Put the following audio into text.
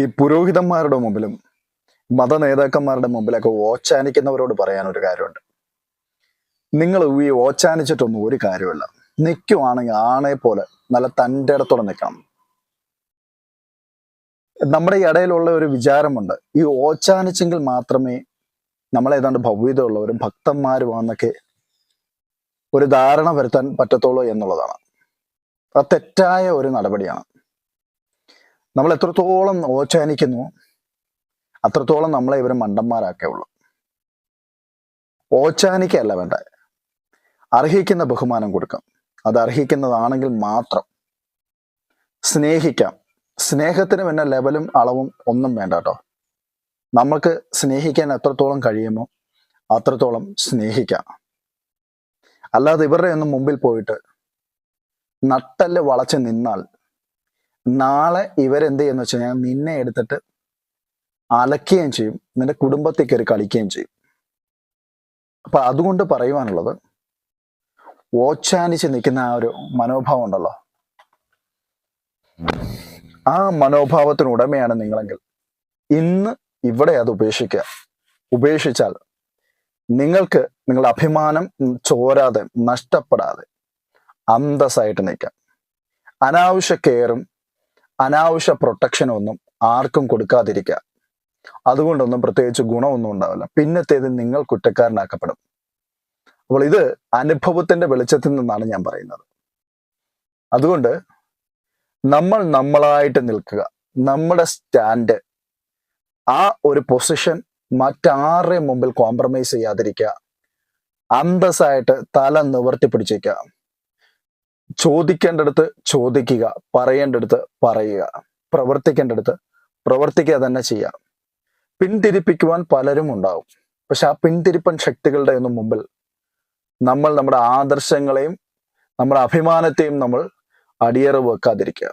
ഈ പുരോഹിതന്മാരുടെ മുമ്പിലും മത നേതാക്കന്മാരുടെ മുമ്പിലൊക്കെ ഓച്ചാനിക്കുന്നവരോട് പറയാൻ ഒരു കാര്യമുണ്ട്. നിങ്ങൾ ഈ ഓച്ചാനിച്ചിട്ടൊന്നും ഒരു കാര്യമില്ല നിൽക്കുവാണെങ്കിൽ ആണെ പോലെ നല്ല തന്റെ ഇടത്തോടെ നിൽക്കണം. നമ്മുടെ ഇടയിലുള്ള ഒരു വിചാരമുണ്ട്. ഈ ഓച്ചാനിച്ചെങ്കിൽ മാത്രമേ നമ്മളേതാണ്ട് ഭവ്യതയുള്ളവരും ഭക്തന്മാരുമാണെന്നൊക്കെ ഒരു ധാരണ വരുത്താൻ പറ്റത്തുള്ളൂ എന്നുള്ളതാണ്. അത് തെറ്റായ ഒരു നടപടിയാണ്. നമ്മൾ എത്രത്തോളം ഓച്ചാനിക്കുന്നു അത്രത്തോളം നമ്മളെ ഇവരെ മണ്ടന്മാരാക്കേ ഉള്ളൂ ഓച്ചാനിക്കല്ല വേണ്ട. അർഹിക്കുന്ന ബഹുമാനം കൊടുക്കാം. അത് അർഹിക്കുന്നതാണെങ്കിൽ മാത്രം സ്നേഹിക്കാം. സ്നേഹത്തിന് പിന്നെ ലെവലും അളവും ഒന്നും വേണ്ട കേട്ടോ. നമുക്ക് സ്നേഹിക്കാൻ എത്രത്തോളം കഴിയുമോ അത്രത്തോളം സ്നേഹിക്കാം. അല്ലാതെ ഇവരുടെ ഒന്നും മുമ്പിൽ പോയിട്ട് നട്ടൽ വളച്ച് നിന്നാൽ നാളെ ഇവരെന്ത് ചെയ്യുന്ന വെച്ച് കഴിഞ്ഞാൽ നിന്നെ എടുത്തിട്ട് അലക്കുകയും ചെയ്യും. നിന്റെ കുടുംബത്തെ കയറി കളിക്കുകയും ചെയ്യും. അപ്പൊ അതുകൊണ്ട് പറയുവാനുള്ളത് ഓച്ചാനിച്ച് നിൽക്കുന്ന ആ ഒരു മനോഭാവം ഉണ്ടല്ലോ. ആ മനോഭാവത്തിന് ഉടമയാണ് നിങ്ങളെങ്കിൽ ഇന്ന് ഇവിടെ അത് ഉപേക്ഷിക്കുക. ഉപേക്ഷിച്ചാൽ നിങ്ങൾക്ക് നിങ്ങളുടെ അഭിമാനം ചോരാതെ നഷ്ടപ്പെടാതെ അന്തസ്സായിട്ട് നിൽക്കാം. അനാവശ്യ കെയറും അനാവശ്യ പ്രൊട്ടക്ഷൻ ഒന്നും ആർക്കും കൊടുക്കാതിരിക്കുക. അതുകൊണ്ടൊന്നും പ്രത്യേകിച്ച് ഗുണമൊന്നും ഉണ്ടാവില്ല. പിന്നത്തേത് നിങ്ങൾ കുറ്റക്കാരനാക്കപ്പെടും. അപ്പോൾ ഇത് അനുഭവത്തിന്റെ വെളിച്ചത്തിൽ നിന്നാണ് ഞാൻ പറയുന്നത്. അതുകൊണ്ട് നമ്മൾ നമ്മളായിട്ട് നിൽക്കുക. നമ്മുടെ സ്റ്റാൻഡ് ആ ഒരു പൊസിഷൻ മറ്റാരുടെ മുമ്പിൽ കോംപ്രമൈസ് ചെയ്യാതിരിക്കുക. അന്തസ്സായിട്ട് തല നിവർത്തി പിടിച്ചേക്കുക ചോദിക്കേണ്ടടുത്ത് ചോദിക്കുക പറയേണ്ടടുത്ത് പറയുക പ്രവർത്തിക്കേണ്ടടുത്ത് പ്രവർത്തിക്കുക തന്നെ ചെയ്യുക പിന്തിരിപ്പിക്കുവാൻ പലരും ഉണ്ടാവും. പക്ഷെ ആ പിന്തിരിപ്പൻ ശക്തികളുടെ ഒന്നും മുമ്പിൽ നമ്മൾ നമ്മുടെ ആദർശങ്ങളെയും നമ്മുടെ അഭിമാനത്തെയും നമ്മൾ അടിയറവ് വെക്കാതിരിക്കുക.